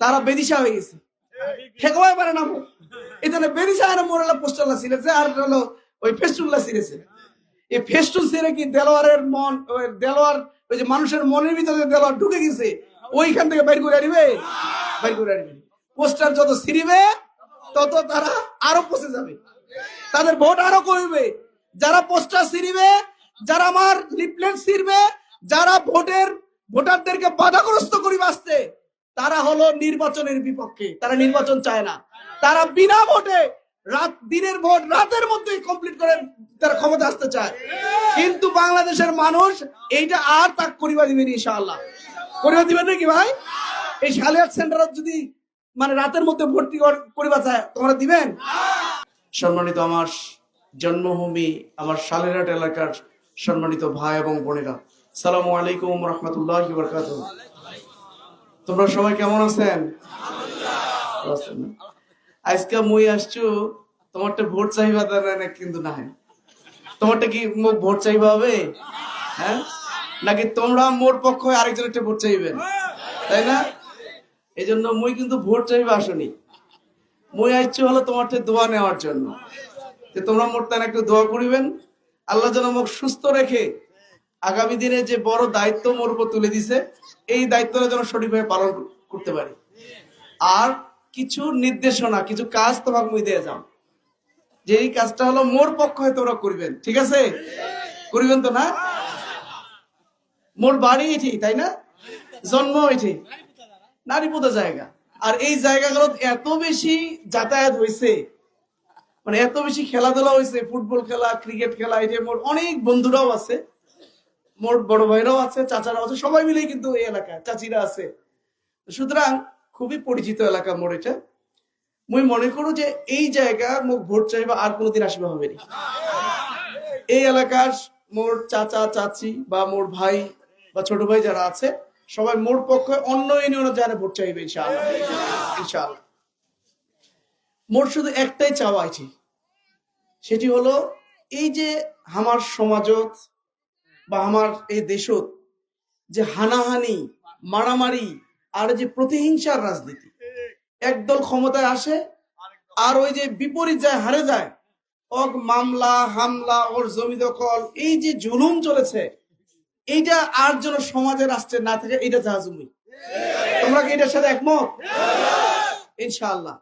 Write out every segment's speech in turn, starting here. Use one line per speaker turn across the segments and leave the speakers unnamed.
তারা বেদিশা হয়ে গেছে। ঠেকাই পারে না এখানে বেদিশা আর মোরালা পোস্টারলা ছিঁড়েছে, আর হলো ওই ফেস্টুল্লা ছিঁড়েছে। এই ফেস্টুল ছিঁড়ে কি দেলোয়ারের মন, ওই দেলোয়ার, ওই যে মানুষের মনের ভিতরে দেলোয়ার ঢুকে গেছে, ওইখান থেকে বাইর করে আনিবে? বাইর করে আনিবে। পোস্টার যত ছিঁড়িবে, তত তারা আরও পচে যাবে। তাদের ভোট আরও কমবে। যারা পোস্টার ছিঁড়িবে, যারা আমার লিফলেট ছিঁড়বে, যারা ভোটের, ভোটারদেরকে বাধাগ্রস্ত করিবে আসতে তারা হলো নির্বাচনের বিপক্ষে। তারা নির্বাচন চায় না। তারা বিনা ভোটে রাত, দিনের ভোট রাতের মধ্যে কমপ্লিট করে তারা ক্ষমতা আসতে চায়। কিন্তু বাংলাদেশের মানুষ এইটা আর তাক করিবা দিবেন ইনশাআল্লাহ। করিবা দিবেন নাকি ভাই? এই সালিয়াত সেন্টার যদি মানে রাতের মধ্যে ভর্তি কর- করিবা চায়, তোমরা দিবেন? সম্মানিত আমার জন্মভূমি, আমার শালেরহাট এলাকার সম্মানিত ভাই এবং বোনেরা, সালামু আলাইকুম রহমতুল্লাহ বরকাত তোমরা সবাই কেমন আছেন? আজকে মুই আসছু, তোমারটা ভোট চাইবা দেবে না কিন্তু না তোমারটা কি ভোট চাইবা হবে? হ্যাঁ? নাকি তোমরা মোর পক্ষ আরেকজন একটা ভোট চাইবেন তাই না? এই জন্য মুই কিন্তু ভোট চাইবা আসনি। মুই আসছি হলো তোমারটা দোয়া নেওয়ার জন্য। যে তোমরা মোর তার একটু দোয়া করিবেন। আল্লাহ যেন মুখ সুস্থ রেখে আগামী দিনে যে বড় দায়িত্ব মোর উপর তুলে দিছে, এই দায়িত্বটা যেন সঠিকভাবে পালন করতে পারি। আর কিছু নির্দেশনা, কিছু কাজ তোমাকে মুই দিয়ে যাও যে এই কাজটা হলো মোর পক্ষ তোমরা করিবেন, ঠিক আছে? করিবেন তো না? মোর বাড়ি এটি, তাই না? জন্ম এটি। নারীপদ জায়গা। আর এই জায়গাগুলো এত বেশি যাতায়াত হয়েছে মানে এত বেশি খেলাধুলা হয়েছে ফুটবল খেলা, ক্রিকেট খেলা, এটা মোর অনেক বন্ধুরাও আছে। মোর বড় ভাইরাও আছে, চাচারাও আছে, সবাই মিলে কিন্তু এই এলাকায় চাচিরা আছে। সুতরাং খুবই পরিচিত এলাকা মোর এটা। মুই মনে করো যে এই জায়গা মোক ভোট চাইবা আর কোনোদিন আসবে হবে না এই এলাকার মোর চাচা, চাচি বা মোর ভাই বা ছোট ভাই যারা আছে, সবাই মোর পক্ষে অন্য ইউনিয়নে জানে ভোট চাইবে, ইনশাআল্লাহ। ইনশাআল্লাহ। মোর শুধু একটাই চাওয়া আছে সেটি হলো এই যে আমার সমাজত বা আমার এই দেশত যে হানাহানি, মারামারি আর যে প্রতিহিংসার রাজনীতি একদল ক্ষমতায় আসে আর ওই যে বিপরীত যায়, হারে যায়। ওক মামলা, হামলা, ওর জমি দখল, এই যে জুলুম চলেছে, এইটা আর যেন সমাজে রাষ্ট্রে না থাকে এটা চাহা জমি তোমরা কি এটার সাথে একমত? ইনশাআল্লাহ।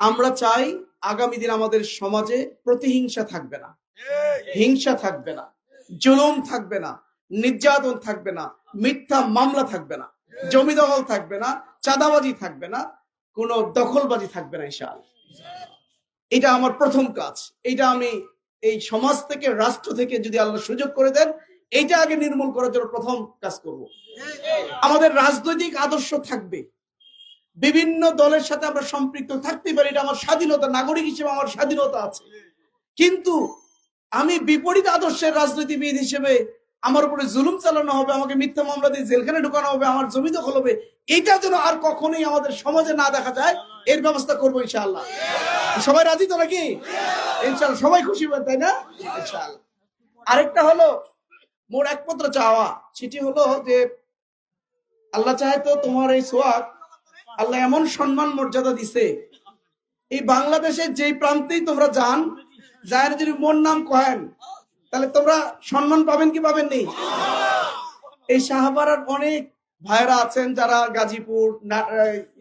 আমরা চাই আগামী দিন আমাদের সমাজে প্রতিহিংসা থাকবে না। হিংসা থাকবে না। জুলুম থাকবে না, নির্যাতন থাকবে না, মিথ্যা মামলা থাকবে না, জমি দখল থাকবে না, চাঁদাবাজি থাকবে না, কোনো দখলবাজি থাকবে না ইনশাল এটা আমার প্রথম কাজ। এটা আমি এই সমাজ থেকে, রাষ্ট্র থেকে যদি আল্লাহ সুযোগ করে দেন, এইটা আগে নির্মূল করার জন্য প্রথম কাজ করব। আমাদের রাজনৈতিক আদর্শ থাকবে। বিভিন্ন দলের সাথে আমরা সম্পৃক্ত থাকতে পারি, এটা আমার স্বাধীনতা, নাগরিক হিসেবে আমার স্বাধীনতা আছে। কিন্তু আমি বিপরীত আদর্শের রাজনীতিবিদ হিসেবে আমার উপরে জুলুম চালানো হবে, আমাকে মিথ্যা মামলা দিয়ে জেলখানে ঢুকানো হবে, আমার জমি দখল হবে এটা যেন আর কখনোই আমাদের সমাজে না দেখা যায়, এর ব্যবস্থা করব ইনশাআল্লাহ। সবাই রাজি তো নাকি? ইনশাআল্লাহ, সবাই খুশি হবে, তাই না? ইনশাআল্লাহ। আরেকটা হলো, মোর একমাত্র চাওয়া, সেটি হলো যে আল্লাহ চাহে তো তোমার এই সোয়াগ আল্লাহ এমন সম্মান মর্যাদা দিছে, এই বাংলাদেশের যেই প্রান্তেই তোমরা যান যার যদি মোর নাম কহেন তাহলে তোমরা সম্মান পাবেন কি পাবেন নি এই শাহবারার অনেক ভাইরা আছেন যারা গাজীপুর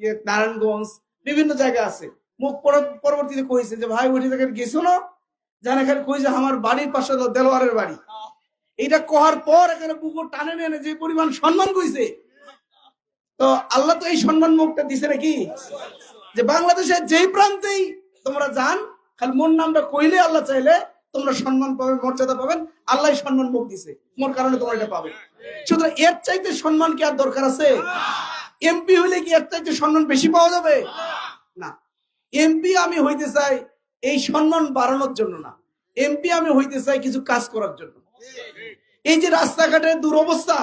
ইয়ে, নারায়ণগঞ্জ বিভিন্ন জায়গায় আছে। মুখ পরবর্তীতে কইছে যে ভাই ওই জায়গায় গেছো না? জান এখানে কই যে আমার বাড়ির পাশে দেলোয়ারের বাড়ি। এটা কহার পর এখানে বুকুর টানে নেনে যে পরিমাণ সম্মান কইছে। তো আল্লাহ তো এই সম্মান মুখটা দিছে নাকি? যে বাংলাদেশের যেই প্রান্তেই তোমরা যান খালি মোর নামটা কইলে আল্লাহ চাইলে তোমরা সম্মান পাবেন মর্যাদা পাবেন। আল্লাহ সম্মান মুখ দিছে। মোর কারণে তোমরা এটা পাবে। সুতরাং এর চাইতে সম্মান কি আর দরকার আছে? এমপি হইলে কি এর চাইতে সম্মান বেশি পাওয়া যাবে? না। এমপি আমি হইতে চাই এই সম্মান বাড়ানোর জন্য না। এমপি আমি হইতে চাই কিছু কাজ করার জন্য। এই যে রাস্তাঘাটের দুরবস্থা,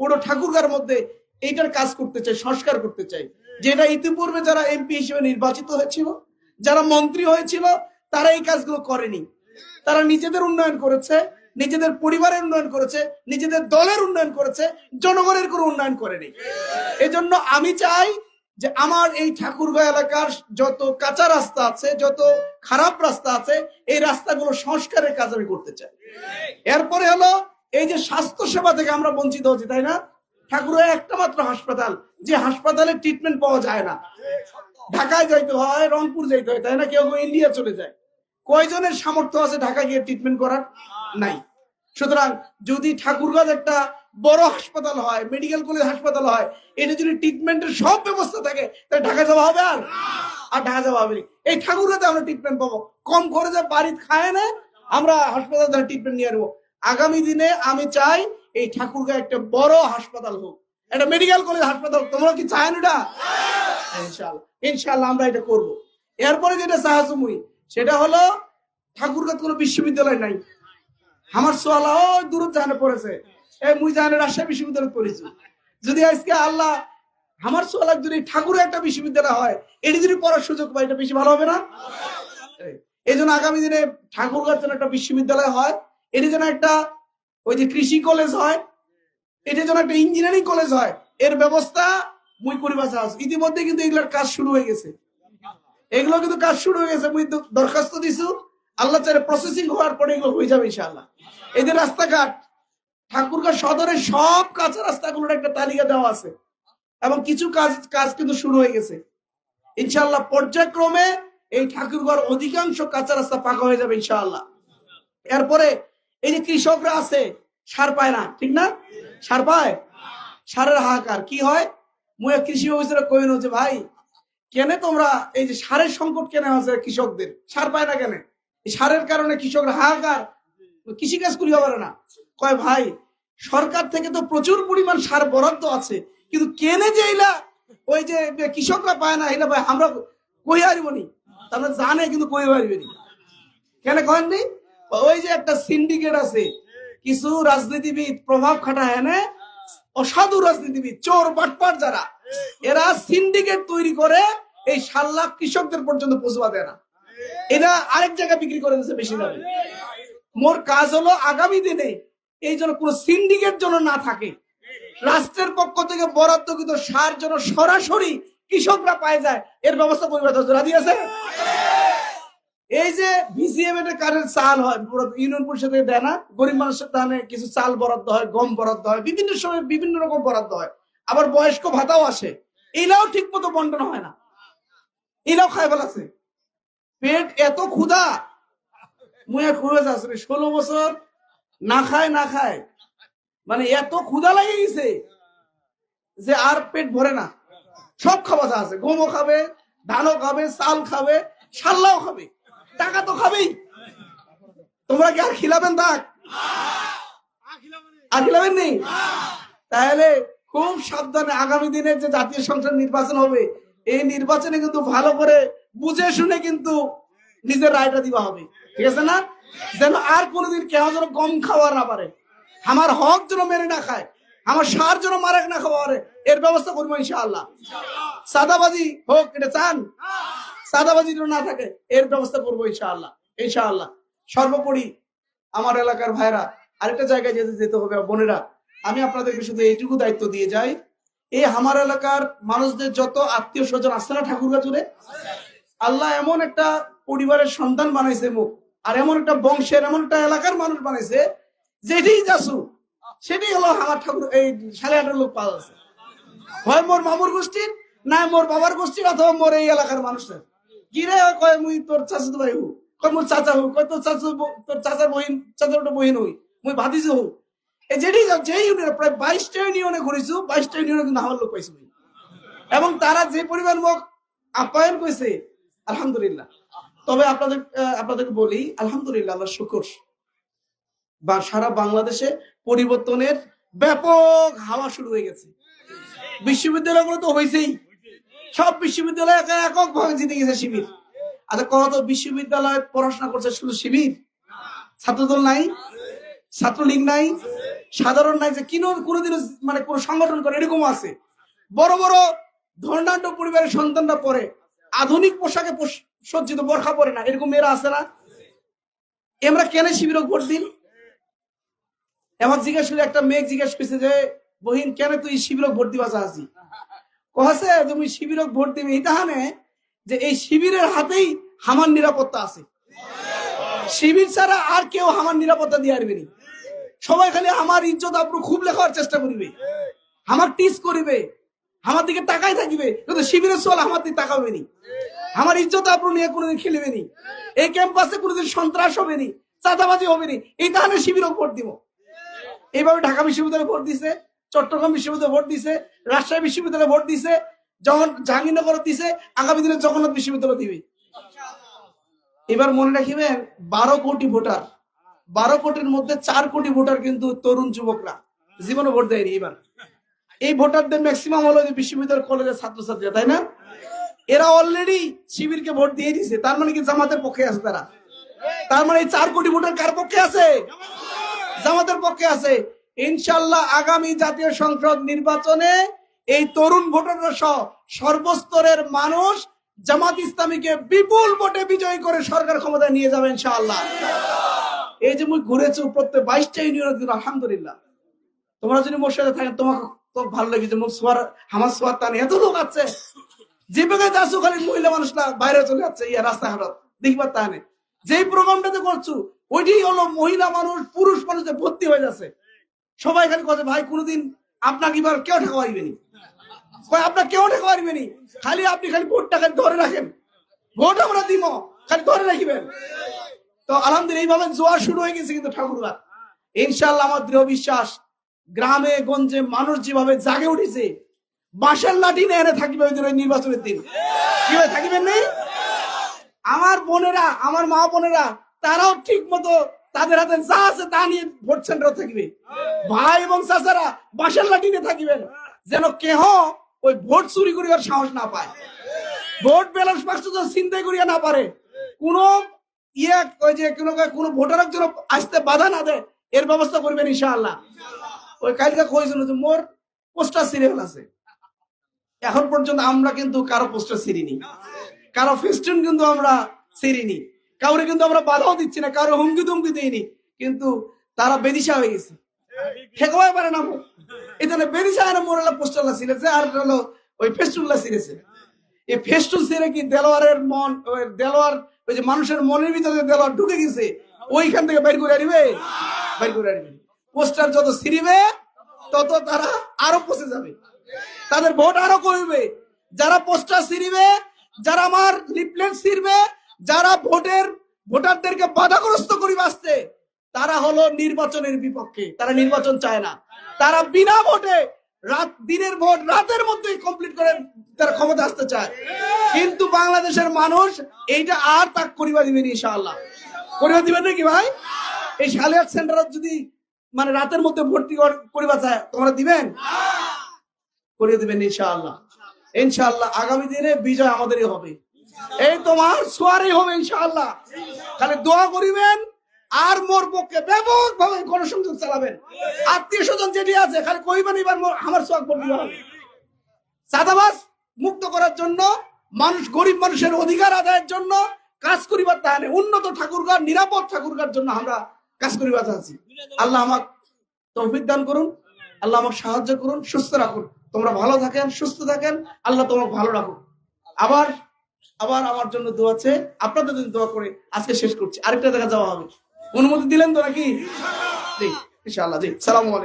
বড় ঠাকুরগার মধ্যে এইটার কাজ করতে চাই, সংস্কার করতে চাই। যেটা ইতিপূর্বে যারা এমপি হিসেবে নির্বাচিত হয়েছিল, যারা মন্ত্রী হয়েছিল তারা এই কাজগুলো করেনি। তারা নিজেদের উন্নয়ন করেছে, নিজেদের পরিবারের উন্নয়ন করেছে, নিজেদের দলের উন্নয়ন করেছে, জনগণের কোনো উন্নয়ন করেনি। এজন্য আমি চাই যে আমার এই ঠাকুরগাঁও এলাকার যত কাঁচা রাস্তা আছে, যত খারাপ রাস্তা আছে, এই রাস্তাগুলো সংস্কারের কাজ আমি করতে চাই। এরপরে হলো এই যে স্বাস্থ্য সেবা থেকে আমরা বঞ্চিত হচ্ছি, তাই না? ঠাকুরগাঁও একটা মাত্র হাসপাতাল, যে হাসপাতালে ট্রিটমেন্ট পাওয়া যায় না। ঢাকায় যাইতে হয়, রংপুর যাইতে হয়, তাই না? কেউ ইন্ডিয়া চলে যায়। কয়জনের সামর্থ্য আছে ঢাকায় গিয়ে ট্রিটমেন্ট করার? নাই। সুতরাং যদি ঠাকুরগাঁও একটা বড় হাসপাতাল হয় মেডিকেল কলেজ হাসপাতাল হয়, এটা যদি ট্রিটমেন্টের সব ব্যবস্থা থাকে, তাহলে ঢাকা যাওয়া হবে আর? আর ঢাকা যাওয়া হবে। এই ঠাকুরগাঁতে আমরা ট্রিটমেন্ট পাবো। কম করে খরচে বাড়িতে খায় না, আমরা হাসপাতাল থেকে ট্রিটমেন্ট নিয়ে নেব। আগামী দিনে আমি চাই এই ঠাকুরগাঁও একটা বড় হাসপাতাল হোক। একটা মেডিকেল কলেজ হাসপাতাল তোমরা কি চায় না এটা? ইনশাল্লাহ ইনশাল্লাহ আমরা এটা করব। এরপরে যেটা সাহায্য মুই, সেটা হলো ঠাকুরগাঁত কোনো বিশ্ববিদ্যালয় নাই। আমার সোয়ালা দূর জানে পড়েছে। এই মুই জানে রাজশাহী বিশ্ববিদ্যালয় পড়েছি। যদি আজকে আল্লাহ আমার সোয়ালা যদি ঠাকুরের একটা বিশ্ববিদ্যালয় হয়, এটি যদি পড়ার সুযোগ পাই এটা বেশি ভালো হবে না? এই জন্য আগামী দিনে ঠাকুরগাঁর যেন একটা বিশ্ববিদ্যালয় হয়, এটি যেন একটা ওই যে কৃষি কলেজ হয়, এটা যেন একটা ইঞ্জিনিয়ারিং কলেজ হয়, এর ব্যবস্থা মুই পরিবার আছে ইতিমধ্যে কিন্তু এগুলোর কাজ শুরু হয়ে গেছে। এগুলো কিন্তু কাজ শুরু হয়ে গেছে। মুই দরখাস্ত দিছু। আল্লাহ চাইলে প্রসেসিং হওয়ার পরে এগুলো হয়ে যাবে ইনশাআল্লাহ। এই যে রাস্তাঘাট, ঠাকুরগাঁ সদরের সব কাঁচা রাস্তাগুলোর একটা তালিকা দেওয়া আছে। এবং কিছু কাজ কাজ কিন্তু শুরু হয়ে গেছে। ইনশাআল্লাহ পর্যায়ক্রমে এই ঠাকুরগাঁর অধিকাংশ কাঁচা রাস্তা পাকা হয়ে যাবে ইনশাআল্লাহ। এরপরে এই যে কৃষকরা আছে, সার পায় না, ঠিক না? সার পায়? সারের হাহাকার। কি হয়? মুয়ে কৃষি অফিসারে কইন যে, ভাই, কেন তোমরা এই যে সারের সংকট কেন আছে কৃষকদের? সার পায় না কেন? এই সারের কারণে কৃষকরা হাহাকার। কৃষি কাজ করিতে পারে না। কয়, ভাই, সরকার থেকে তো প্রচুর পরিমাণ সার বরাদ্দ আছে, কিন্তু কেনে যে এলা? ওই যে কৃষকরা পায় না, এলা ভাই, আমরা কই হারিবনি তারা জানে, কিন্তু কই হারিবেনি কেন কহেননি ওই যে একটা সিন্ডিকেট আছে, কিছু রাজনীতিবিদ প্রভাব খাটায় এনে অসাধু রাজনীতিবিদ, চোর, বাটপার যারা, এরা সিন্ডিকেট তৈরি করে এই সাত লাখ কৃষকদের পর্যন্ত পৌঁছবা দেয় না। এটা আরেক জায়গায় বিক্রি করে দিচ্ছে বেশি দামে মোর কাজ হলো আগামী দিনে এই জন্য কোন সিন্ডিকেট যেন না থাকে, রাষ্ট্রের পক্ষ থেকে বরাদ্দকৃত সার যেন সরাসরি কৃষকরা পায় যায়, এর ব্যবস্থা পরিবর্তন রাজি আছে এই যে ভিসিএম এর কারেন্ট চাল হয় ইউনিয়ন পরিষদে দেয় না, গরিব মানুষের দানে কিছু চাল বরাদ্দ হয়, গম বরাদ্দ হয়, বিভিন্ন সময় বিভিন্ন রকম বরাদ্দ হয়। আবার বয়স্ক ভাতাও আসে। এটাও ঠিক মতো বন্টন হয় না। এটাও খাই ফেলাছে পেট এত ক্ষুধা। মুয়ে খুঁড়ে যাচ্ছে ষোলো বছর না খায় না খায়। মানে এত ক্ষুধা লাগে গেছে যে আর পেট ভরে না। সব যা আছে। গমও খাবে, ধানও খাবে, চাল খাবে সাল্লাও খাবে। টাকা তো খাবেই। তোমরা কি আর খিলাবেন তাক আর খিলাবেন নেই? তাহলে খুব সাবধানে আগামী দিনে যে জাতীয় সংসদ নির্বাচন হবে, এই নির্বাচনে কিন্তু ভালো করে বুঝে শুনে কিন্তু নিজের রায়টা দিবা হবে। ঠিক আছে না? যেন আর কোনোদিন কেউ যেন কম খাওয়া না পারে। আমার হক যেন মেরে না খায়, আমার সার যেন মারে না খাওয়া পারে, এর ব্যবস্থা করব ইনশাআল্লাহ। সাদাবাজি হোক, এটা চান? সাদাবাজি যেন না থাকে, এর ব্যবস্থা করব ইনশাআল্লাহ ইনশাআল্লাহ। সর্বোপরি আমার এলাকার ভাইরা আরেকটা জায়গায় যেতে যেতে হবে বোনেরা, আমি আপনাদেরকে শুধু এইটুকু দায়িত্ব দিয়ে যাই, এই আমার এলাকার মানুষদের যত আত্মীয় স্বজন আসছে না ঠাকুরগা জুড়ে আল্লাহ এমন একটা পরিবারের সন্তান বানাইছে মুখ, আর এমন একটা বংশের, এমন একটা এলাকার মানুষ বানাইছে, যেটাই যাসু, সেটাই হলো আমার ঠাকুর, এই সাড়ে আটের লোক পাওয়া আছে। হয় মোর মামুর গোষ্ঠীর, না মোর বাবার গোষ্ঠীর, অথবা মোর এই এলাকার মানুষের কি রে কয় মুই তোর চাচা ভাই হু? কয় মোর চাচা হু? কয় তোর চাচা তোর চাচার বহিন, চাচার একটা বহিন হই। মুই ভাতিজি হু? এই যেটি যাও যে ইউনিয়নে, প্রায় বাইশটা ইউনিয়নে ঘুরেছু, বাইশটা ইউনিয়নে কিন্তু আমার লোক পাইছি এবং তারা যে পরিমাণ মোক আপ্যায়ন করেছে আলহামদুলিল্লাহ। তবে আপনাদের আপনাদেরকে বলি, আলহামদুলিল্লাহ আল্লাহ শুকর। বা সারা বাংলাদেশে পরিবর্তনের ব্যাপক হাওয়া শুরু হয়ে গেছে। বিশ্ববিদ্যালয়গুলো তো হয়েছেই সব বিশ্ববিদ্যালয় একা একক ভাবে জিতে গেছে শিবির। আচ্ছা কত বিশ্ববিদ্যালয়ে পড়াশোনা করছে শুধু শিবির? ছাত্রদল নাই? ছাত্রলীগ নাই? সাধারণ নাই? যে কিনো কোনোদিনও মানে কোনো সংগঠন করে এরকম আছে? বড় বড় ধর্ণাঢ্য পরিবারের সন্তানরা পরে আধুনিক পোশাকে সজ্জিত বরখা পরে না। এরকম মেয়েরা আছে না? আমরা কেন শিবির ভোট দিন? এবার জিজ্ঞাসা একটা মেয়ে জিজ্ঞাসা করছে যে, বহিন, কেন তুই শিবির ভোট দিবা চাচ্ছি কহাছে তুমি শিবিরক ভোট দিবে এই তাহানে যে এই শিবিরের হাতেই হামার নিরাপত্তা আছে। শিবির ছাড়া আর কেউ আমার নিরাপত্তা দিয়ে আসবে সবাই খালি আমার ইজ্জত আব্রু খুব লেখার চেষ্টা করিবে। আমার টিস করিবে। আমার দিকে তাকাই থাকিবে, কিন্তু শিবিরের সোয়াল আমার দিকে তাকাবে আমার ইজ্জত আব্রু নিয়ে কোনোদিন খেলবে নি। এই ক্যাম্পাসে কোনোদিন সন্ত্রাস হবে নি, চাঁদাবাজি হবে নি। এই তাহলে শিবিরও ভোট দিব। এইভাবে ঢাকা বিশ্ববিদ্যালয়ে ভোট দিছে। চট্টগ্রাম বিশ্ববিদ্যালয়ে ভোট দিছে, রাজশাহী বিশ্ববিদ্যালয়ে ভোট দিছে, যখন জাহাঙ্গীরনগর দিছে, আগামী দিনে জগন্নাথ বিশ্ববিদ্যালয় দিবে। এবার মনে রাখিবেন, বারো কোটি ভোটার, বারো কোটির মধ্যে চার কোটি ভোটার কিন্তু তরুণ যুবকরা। জীবনে ভোট দেয়নি এবার। এই ভোটারদের ম্যাক্সিমাম হলো যে বিশ্ববিদ্যালয় কলেজের ছাত্রছাত্রীরা, তাই না? এরা অলরেডি শিবিরকে ভোট দিয়ে দিছে, তার মানে কি জামাতের পক্ষে আছে তারা? তার মানে এই চার কোটি ভোটার কার পক্ষে আছে? জামাতের পক্ষে আছে। ইনশাল্লাহ আগামী জাতীয় সংসদ নির্বাচনে এই তরুণ ভোটাররা সহ সর্বস্তরের মানুষ জামাত ইসলামীকে বিপুল ভোটে বিজয়ী করে সরকার ক্ষমতায় নিয়ে যাবে ইনশাআল্লাহ। এই যে মুই ঘুরেছি প্রত্যেক বাইশটা ইউনিয়নের দিন আলহামদুলিল্লাহ। তোমরা যদি মোর সাথে থাকেন, তোমাকে তো ভালো লেগেছে মুখ সোয়ার আমার সোয়ার টানে এত লোক আছে। যে বেগে যাচ্ছ, খালি মহিলা মানুষরা বাইরে চলে যাচ্ছে, ইয়া রাস্তাঘাট দেখবার তাহলে। যেই প্রোগ্রামটাতে করছ, ওইটাই হলো মহিলা মানুষ, পুরুষ মানুষে ভর্তি হয়ে যাচ্ছে। সবাই খালি কথা, ভাই, কোনোদিন আপনাকে এবার কেউ ঠেকা পারিবেনি আপনার কেউ ঠেকা পারিবেনি খালি আপনি খালি ভোটটা খালি ধরে রাখেন। ভোট আমরা দিব, খালি ধরে রাখিবেন। তো আলহামদুলিল্লাহ এইভাবে জোয়ার শুরু হয়ে গেছে কিন্তু ঠাকুরবার ইনশাল্লাহ আমার দৃঢ় বিশ্বাস, গ্রামে, গঞ্জে মানুষ যেভাবে জাগে উঠেছে, বাঁশের লাঠি নিয়ে এনে থাকবে ওই দিন ওই নির্বাচনের দিন। কীভাবে থাকিবেন নেই আমার বোনেরা, আমার মা বোনেরা, তারাও ঠিক মতো তাদের হাতে যা আছে তা নিয়ে ভোট সেন্টার থাকবে। ভাই এবং চাচারা বাঁশের লাঠি নিয়ে থাকিবেন। যেন কেহ ওই ভোট চুরি করিবার সাহস না পায়। ভোট ব্যালেন্স বাক্স যেন চিন্তাই করিয়া না পারে। কোন ইয়ে ওই যে কোনো কোনো ভোটারের জন্য আসতে বাধা না দেয়, এর ব্যবস্থা করবেন ইনশাআল্লাহ। ওই কালকে কইছিল যে মোর পোস্টার সিরিয়াল আছে। এখন পর্যন্ত আমরা কিন্তু কারও পোস্টার সিরিনি কারও ফেস্টুন কিন্তু আমরা সিরিনি কাউরে কিন্তু আমরা বাধাও দিচ্ছি না কারও হুমকি তুমকি দিইনি, কিন্তু তারা বেদিশা হয়ে গেছে। ঠেকাতে পারে না জন্য বেদিশা আর মোরালা পোস্টারলা সিরেছে আর হলো ওই ফেস্টুনলা সিরেছে এই ফেস্টুন সিরে কি দেলোয়ারের মন দেলোয়ার, ওই যে মানুষের মনের ভিতরে দেলোয়ার ঢুকে গেছে, ওইখান থেকে বের করে আনিবে? বের করে আনিবে। পোস্টার যত সিরিবে তত তারা আরও পচে যাবে। তাদের ভোট আরও কমবে। যারা পোস্টার সিরিবে যারা আমার লিফলেট ছিড়বে যারা ভোটের, ভোটারদেরকে বাধাগ্রস্ত করিবে আসছে, তারা হলো নির্বাচনের বিপক্ষে। তারা নির্বাচন চায় না। তারা বিনা ভোটে রাত, দিনের ভোট রাতের মধ্যেই কমপ্লিট করে তারা ক্ষমতা আসতে চায়। কিন্তু বাংলাদেশের মানুষ এইটা আর তাক করিবা দিবেন ইনশাআল্লাহ। করিবা দিবেন নাকি ভাই? এই সালিয়াত সেন্টার যদি মানে রাতের মধ্যে ভর্তি করিবা চায়, তোমরা দিবেন? করিয়ে দিবেন ইনশাআল্লাহ। ইনশাআল্লাহ আগামী দিনে বিজয় আমাদেরই হবে। এই তোমার সোয়ারই হবে ইনশাআল্লাহ। খালি দোয়া করিবেন, আর মোর পক্ষে ব্যাপক ভাবে গণসংযোগ চালাবেন। আত্মীয় স্বজন যেটি আছে, খালি কইবেন এবার আমার সোয়াগ বলতে হবে। চাঁদাবাজ মুক্ত করার জন্য, মানুষ গরিব মানুষের অধিকার আদায়ের জন্য কাজ করিবার তাহলে উন্নত ঠাকুরগার, নিরাপদ ঠাকুরগার জন্য আমরা কাজ করিবার আছি আল্লাহ আমাক তৌফিক দান করুন, আল্লাহ আমাকে সাহায্য করুন, সুস্থ রাখুন। তোমরা ভালো থাকেন, সুস্থ থাকেন, আল্লাহ তোমাকে ভালো রাখুন আবার আবার আমার জন্য দোয়া আছে আপনাদের জন্য দোয়া করে আজকে শেষ করছি। আরেকটা জায়গা যাওয়া হবে। অনুমতি দিলেন তো নাকি? জি, ইনশাআল্লাহ। জি, সালাম আলাইকুম।